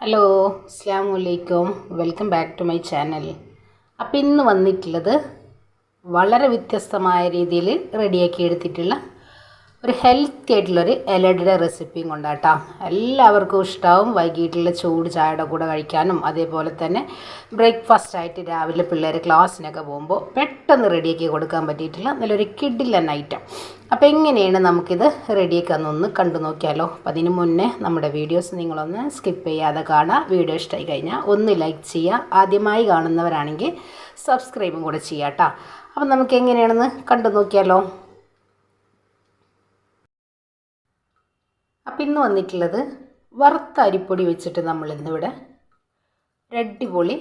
Hello അസ്സാം വലൈക്കും welcome back to my channel. അപ്പോൾ ഇന്ന് വന്നിട്ടുള്ളത് വളരെ വ്യത്യസ്തമായ രീതിയിൽ റെഡിയാക്കി എടുത്തിട്ടുള്ള ഒരു ഹെൽത്തി ആയിട്ടുള്ളൊരു ഇലയുടെ റെസിപ്പിയും കൊണ്ടാട്ടോ. എല്ലാവർക്കും ഇഷ്ടമാവും വൈകിട്ടുള്ള ചൂട് ചായയുടെ കൂടെ കഴിക്കാനും. അതേപോലെ തന്നെ ബ്രേക്ക്ഫാസ്റ്റ് ആയിട്ട് രാവിലെ പിള്ളേർ ക്ലാസ്സിനൊക്കെ പോകുമ്പോൾ പെട്ടെന്ന് റെഡിയാക്കി കൊടുക്കാൻ പറ്റിയിട്ടുള്ള നല്ലൊരു കിഡിലൻ ഐറ്റം അപ്പോൾ എങ്ങനെയാണ് നമുക്കിത് റെഡിയാക്കാമെന്നൊന്ന് കണ്ടു നോക്കിയാലോ. അപ്പം അതിന് മുന്നേ നമ്മുടെ വീഡിയോസ് നിങ്ങളൊന്ന് സ്കിപ്പ് ചെയ്യാതെ കാണുക വീഡിയോ ഇഷ്ടമായി കഴിഞ്ഞാൽ ഒന്ന് ലൈക്ക് ചെയ്യുക ആദ്യമായി കാണുന്നവരാണെങ്കിൽ സബ്സ്ക്രൈബും കൂടെ ചെയ്യാം കേട്ടോ അപ്പം നമുക്ക് എങ്ങനെയാണെന്ന് കണ്ടു നോക്കിയാലോ. അപ്പം ഇന്ന് വന്നിട്ടുള്ളത് വറുത്ത അരിപ്പൊടി വെച്ചിട്ട് നമ്മൾ ഇന്നിവിടെ ഒരു അടിപൊളി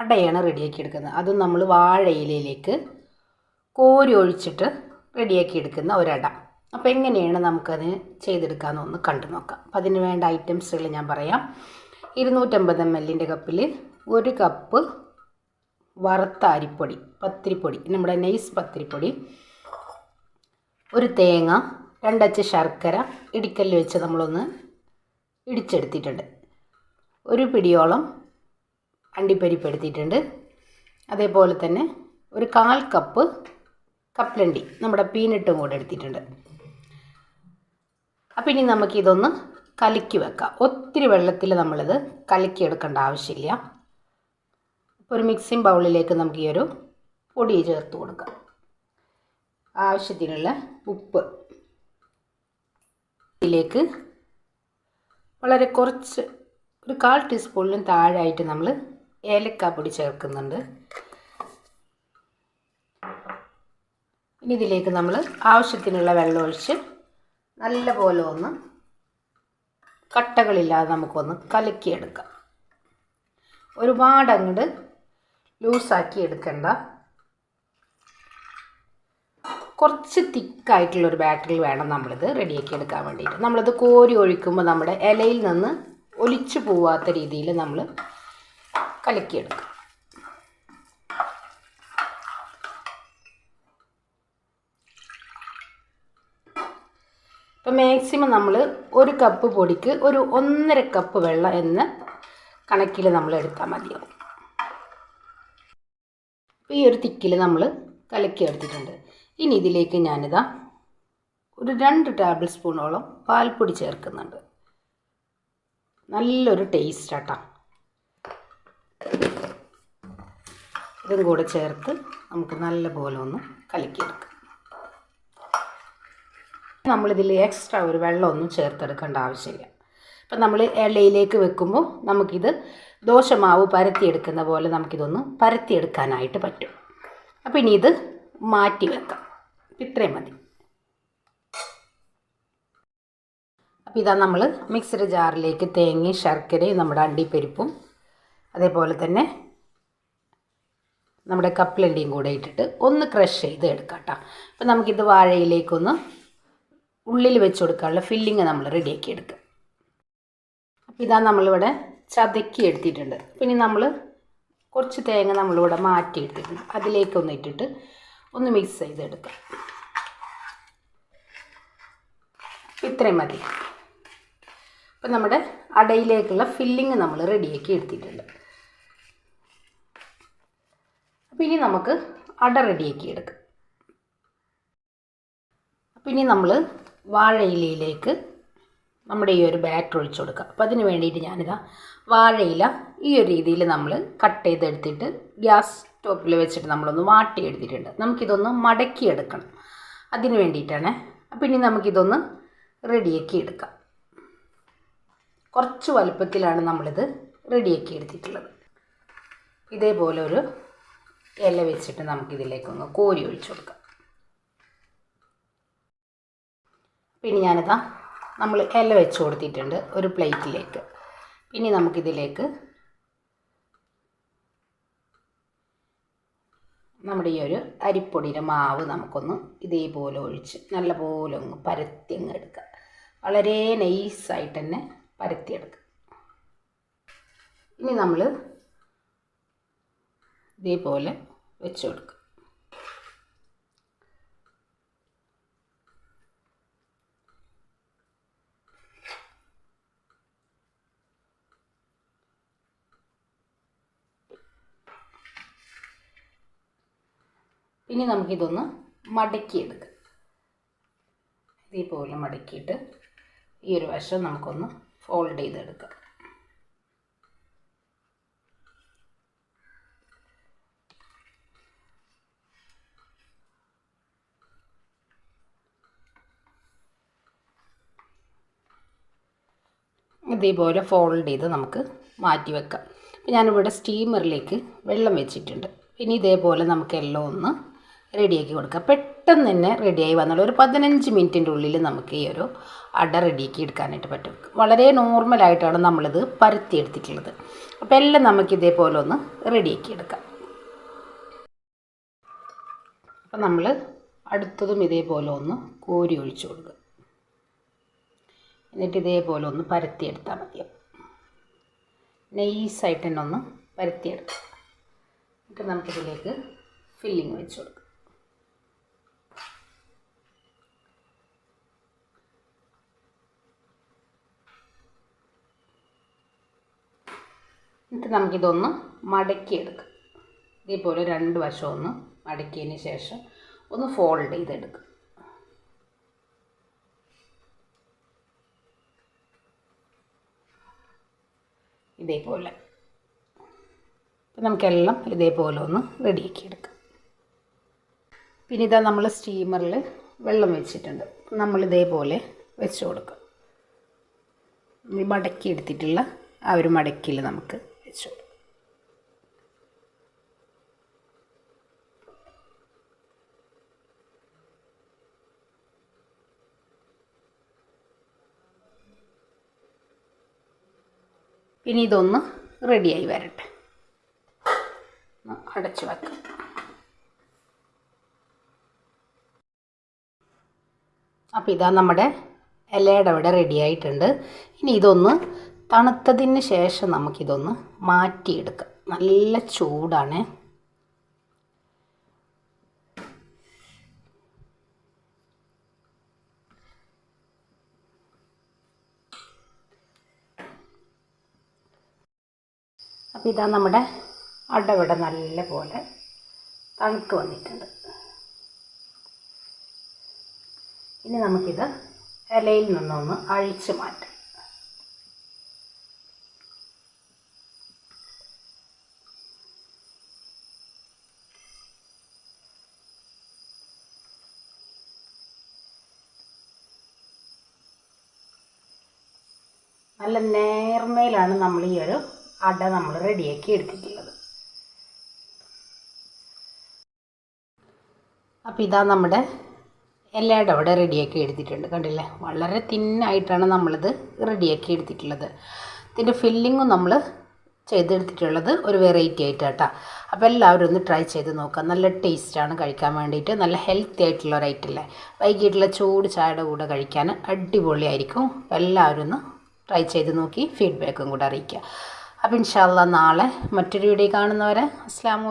അടയാണ് റെഡിയാക്കി എടുക്കുന്നത്. അതും നമ്മൾ വാഴയിലയിലേക്ക് കോരി ഒഴിച്ചിട്ട് റെഡിയാക്കി എടുക്കുന്ന ഒരട. അപ്പോൾ എങ്ങനെയാണ് നമുക്കത് ചെയ്തെടുക്കാമെന്നൊന്ന് കണ്ടു നോക്കാം. അപ്പം അതിന് വേണ്ട ഐറ്റംസുകൾ ഞാൻ പറയാം. ഇരുന്നൂറ്റമ്പത് എം എല്ലിന്റെ കപ്പിൽ ഒരു കപ്പ് വറുത്ത അരിപ്പൊടി പത്തിരിപ്പൊടി നമ്മുടെ നൈസ് പത്തിരിപ്പൊടി ഒരു തേങ്ങ രണ്ടച്ച് ശർക്കര ഇടിക്കല്ല് വെച്ച് നമ്മളൊന്ന് ഇടിച്ചെടുത്തിട്ടുണ്ട്. ഒരു പിടിയോളം അണ്ടിപ്പരിപ്പ് എടുത്തിട്ടുണ്ട് അതേപോലെ തന്നെ ഒരു കാൽ കപ്പ് കപ്പലണ്ടി നമ്മുടെ പീനട്ടും കൂടെ എടുത്തിട്ടുണ്ട്. അപ്പം ഇനി നമുക്കിതൊന്ന് കലക്കി വെക്കാം. ഒത്തിരി വെള്ളത്തിൽ നമ്മളിത് കലക്കി എടുക്കേണ്ട ആവശ്യമില്ല. ഒരു മിക്സിംഗ് ബൗളിലേക്ക് നമുക്ക് ഈ ഒരു പൊടി ചേർത്ത് കൊടുക്കാം. ആവശ്യത്തിനുള്ള ഉപ്പ്. ഇതിലേക്ക് വളരെ കുറച്ച് ഒരു കാൽ ടീസ്പൂണിലും താഴെയായിട്ട് നമ്മൾ ഏലക്കാപ്പൊടി ചേർക്കുന്നുണ്ട്. ഇനി ഇതിലേക്ക് നമ്മൾ ആവശ്യത്തിനുള്ള വെള്ളം ഒഴിച്ച് നല്ലപോലെ ഒന്ന് കട്ടകളില്ലാതെ നമുക്കൊന്ന് കലക്കിയെടുക്കാം. ഒരുപാട് അങ്ങോട്ട് ലൂസാക്കി എടുക്കണ്ട. കുറച്ച് തിക്കായിട്ടുള്ളൊരു ബാറ്ററിൽ വേണം നമ്മളിത് റെഡിയാക്കി എടുക്കാൻ വേണ്ടിയിട്ട്. നമ്മളിത് കോരി ഒഴിക്കുമ്പോൾ നമ്മുടെ ഇലയിൽ നിന്ന് ഒലിച്ചു പോവാത്ത രീതിയിൽ നമ്മൾ കലക്കിയെടുക്കും. ഇപ്പം മാക്സിമം നമ്മൾ ഒരു കപ്പ് പൊടിക്ക് ഒരു ഒന്നര കപ്പ് വെള്ളം എന്ന കണക്കിൽ നമ്മൾ എടുത്താൽ മതിയാവും. ഈ ഒരു തിക്കിൽ നമ്മൾ കലക്കി എടുത്തിട്ടുണ്ട് ഇനി ഇതിലേക്ക് ഞാനിതാ ഒരു രണ്ട് ടേബിൾ സ്പൂണോളം പാൽപ്പൊടി ചേർക്കുന്നുണ്ട്. നല്ലൊരു ടേസ്റ്റ് ആട്ടാ. ഇതും കൂടെ ചേർത്ത് നമുക്ക് നല്ല പോലെ ഒന്ന് കലക്കിയെടുക്കാം. നമ്മളിതിൽ എക്സ്ട്രാ ഒരു വെള്ളമൊന്നും ചേർത്തെടുക്കേണ്ട ആവശ്യമില്ല. അപ്പം നമ്മൾ ഇളയിലേക്ക് വെക്കുമ്പോൾ നമുക്കിത് ദോശമാവ് പരത്തിയെടുക്കുന്ന പോലെ നമുക്കിതൊന്ന് പരത്തിയെടുക്കാനായിട്ട് പറ്റും. അപ്പോൾ ഇനി ഇത് മാറ്റി വെക്കാം. ഇത്രയും മതി. അപ്പോൾ ഇതാ നമ്മൾ മിക്സഡ് ജാറിലേക്ക് തേങ്ങയും ശർക്കരയും നമ്മുടെ അണ്ടിപ്പരിപ്പും അതേപോലെ തന്നെ നമ്മുടെ കപ്പലണ്ടിയും കൂടെ ഇട്ടിട്ട് ഒന്ന് ക്രഷ് ചെയ്ത് എടുക്കാം കേട്ടോ അപ്പോൾ നമുക്കിത് വാഴയിലേക്കൊന്ന് ഉള്ളിൽ വെച്ച് കൊടുക്കാനുള്ള ഫില്ലിങ് നമ്മൾ റെഡിയാക്കി എടുക്കുക അപ്പോൾ ഇതാ നമ്മളിവിടെ ചതക്കി എടുത്തിട്ടുണ്ട്. പിന്നെ നമ്മൾ കുറച്ച് തേങ്ങ നമ്മളിവിടെ മാറ്റി എടുത്തിട്ടുണ്ട് അതിലേക്കൊന്ന് ഇട്ടിട്ട് ഒന്ന് മിക്സ് ചെയ്തെടുക്കാം. ഇത്രയും മതി. അപ്പം നമ്മുടെ അടയിലേക്കുള്ള ഫില്ലിങ് നമ്മൾ റെഡിയാക്കി എടുത്തിട്ടുണ്ട്. അപ്പം ഇനി നമുക്ക് അട റെഡിയാക്കി എടുക്കാം. അപ്പം ഇനി നമ്മൾ വാഴയിലയിലേക്ക് നമ്മുടെ ഈ ഒരു ബാറ്റർ ഒഴിച്ചു കൊടുക്കുക അപ്പോൾ അതിന് വേണ്ടിയിട്ട് ഞാനിതാ വാഴയില ഈ ഒരു രീതിയിൽ നമ്മൾ കട്ട് ചെയ്തെടുത്തിട്ട് ഗ്യാസ് സ്റ്റോപ്പിൽ വെച്ചിട്ട് നമ്മളൊന്ന് വാട്ടി എടുത്തിട്ടുണ്ട് നമുക്കിതൊന്ന് മടക്കി എടുക്കണം അതിന് വേണ്ടിയിട്ടാണ്. അപ്പം ഇനി നമുക്കിതൊന്ന് റെഡിയാക്കി എടുക്കാം. കുറച്ച് വലുപ്പത്തിലാണ് നമ്മളിത് റെഡിയാക്കി എടുത്തിട്ടുള്ളത്. ഇതേപോലെ ഒരു ഇല വെച്ചിട്ട് നമുക്കിതിലേക്കൊന്ന് കോരി ഒഴിച്ചു കൊടുക്കാം. പിന്നെ ഞാനിതാ നമ്മൾ ഇല വെച്ച് കൊടുത്തിട്ടുണ്ട് ഒരു പ്ലേറ്റിലേക്ക്. പിന്നെ നമുക്കിതിലേക്ക് നമ്മുടെ ഈ ഒരു അരിപ്പൊടിയുടെ മാവ് നമുക്കൊന്ന് ഇതേപോലെ ഒഴിച്ച് നല്ലപോലെ ഒന്ന് പരത്തി അങ്ങ് എടുക്കുക വളരെ നൈസായിട്ട് തന്നെ പരത്തിയെടുക്കുക ഇനി നമ്മൾ ഇതേപോലെ വെച്ച് കൊടുക്കുക ഇനി നമുക്കിതൊന്ന് മടക്കിയെടുക്കാം. ഇതേപോലെ മടക്കിയിട്ട് ഈ ഒരു വശം നമുക്കൊന്ന് ഫോൾഡ് ചെയ്തെടുക്കാം. ഇതേപോലെ ഫോൾഡ് ചെയ്ത് നമുക്ക് മാറ്റി വെക്കാം. ഞാനിവിടെ സ്റ്റീമറിലേക്ക് വെള്ളം വെച്ചിട്ടുണ്ട്. ഇനി ഇതേപോലെ നമുക്ക് എല്ലാം ഒന്ന് റെഡിയാക്കി കൊടുക്കുക പെട്ടെന്ന് തന്നെ റെഡിയായി വന്നുള്ള ഒരു പതിനഞ്ച് മിനിറ്റിന്റെ ഉള്ളിൽ നമുക്ക് ഈ ഒരു അട റെഡിയാക്കി എടുക്കാനായിട്ട് പറ്റും. വളരെ നോർമലായിട്ടാണ് നമ്മളിത് പരത്തി എടുത്തിട്ടുള്ളത് അപ്പോൾ എല്ലാം നമുക്ക് ഇതേപോലെ ഒന്ന് റെഡിയാക്കി എടുക്കാം. അപ്പം നമ്മൾ അടുത്തതും ഇതേപോലെ ഒന്ന് കോരി ഒഴിച്ചു കൊടുക്കുക. എന്നിട്ട് ഇതേപോലെ ഒന്ന് പരത്തിയെടുത്താൽ മതിയാവും. നൈസായിട്ട് തന്നെ ഒന്ന് പരത്തിയെടുക്കാം. എന്നിട്ട് നമുക്കിതിലേക്ക് ഫില്ലിങ് വെച്ച് കൊടുക്കാം. എന്നിട്ട് നമുക്കിതൊന്ന് മടക്കിയെടുക്കാം. ഇതേപോലെ രണ്ട് വശം ഒന്ന് മടക്കിയതിന് ശേഷം ഒന്ന് ഫോൾഡ് ചെയ്തെടുക്കുക ഇതേപോലെ. അപ്പം നമുക്കെല്ലാം ഇതേപോലെ ഒന്ന് റെഡിയാക്കി എടുക്കാം. പിന്നെ ഇതാ നമ്മൾ സ്റ്റീമറിൽ വെള്ളം വെച്ചിട്ടുണ്ട്. നമ്മൾ ഇതേപോലെ വെച്ച് ഈ മടക്കി എടുത്തിട്ടുള്ള ആ ഒരു മടക്കിൽ നമുക്ക് വെച്ച്. ഇനി ഇതൊന്ന് റെഡിയായി വരട്ടെ. അടച്ചു വെക്കാം. അപ്പോൾ ഇതാ നമ്മുടെ ഇലയുടെ അവിടെ റെഡി ആയിട്ടുണ്ട് ഇനി ഇതൊന്ന് തണുത്തതിന് ശേഷം നമുക്കിതൊന്ന് മാറ്റിയെടുക്കാം. നല്ല ചൂടാണ്. അപ്പോൾ ഇതാ നമ്മുടെ അടവിടെ നല്ല പോലെ തണുത്ത് വന്നിട്ടുണ്ട്. ഇനി നമുക്കിത് ഇലയിൽ നിന്നൊന്ന് അഴിച്ചു മാറ്റാം. നല്ല നേർമയിലാണ് നമ്മൾ ഈ ഒരു അട നമ്മൾ റെഡിയാക്കി എടുത്തിട്ടുള്ളത്. അപ്പോൾ ഇതാ നമ്മുടെ എല്ലായിടം അവിടെ റെഡിയാക്കി എടുത്തിട്ടുണ്ട്. കണ്ടില്ലേ? വളരെ തിന്നായിട്ടാണ് നമ്മളിത് റെഡിയാക്കി എടുത്തിട്ടുള്ളത്. ഇതിന്റെ ഫില്ലിങ്ങും നമ്മൾ ചെയ്തെടുത്തിട്ടുള്ളത് ഒരു വെറൈറ്റി ആയിട്ട് കേട്ടോ അപ്പോൾ എല്ലാവരും ഒന്ന് ട്രൈ ചെയ്ത് നോക്കുക നല്ല ടേസ്റ്റാണ് കഴിക്കാൻ വേണ്ടിയിട്ട്. നല്ല ഹെൽത്തി ആയിട്ടുള്ള ഒരു ഐറ്റല്ലേ വൈകിട്ടുള്ള ചൂട് ചായയുടെ കൂടെ കഴിക്കാൻ അടിപൊളിയായിരിക്കും. എല്ലാവരും ഒന്ന് ട്രൈ ചെയ്ത് നോക്കി ഫീഡ്ബാക്കും കൂടെ അറിയിക്കുക. അപ്പോൾ ഇൻഷാല്ല നാളെ മറ്റൊരു വീഡിയോ കാണുന്നവരെ അസ്സാം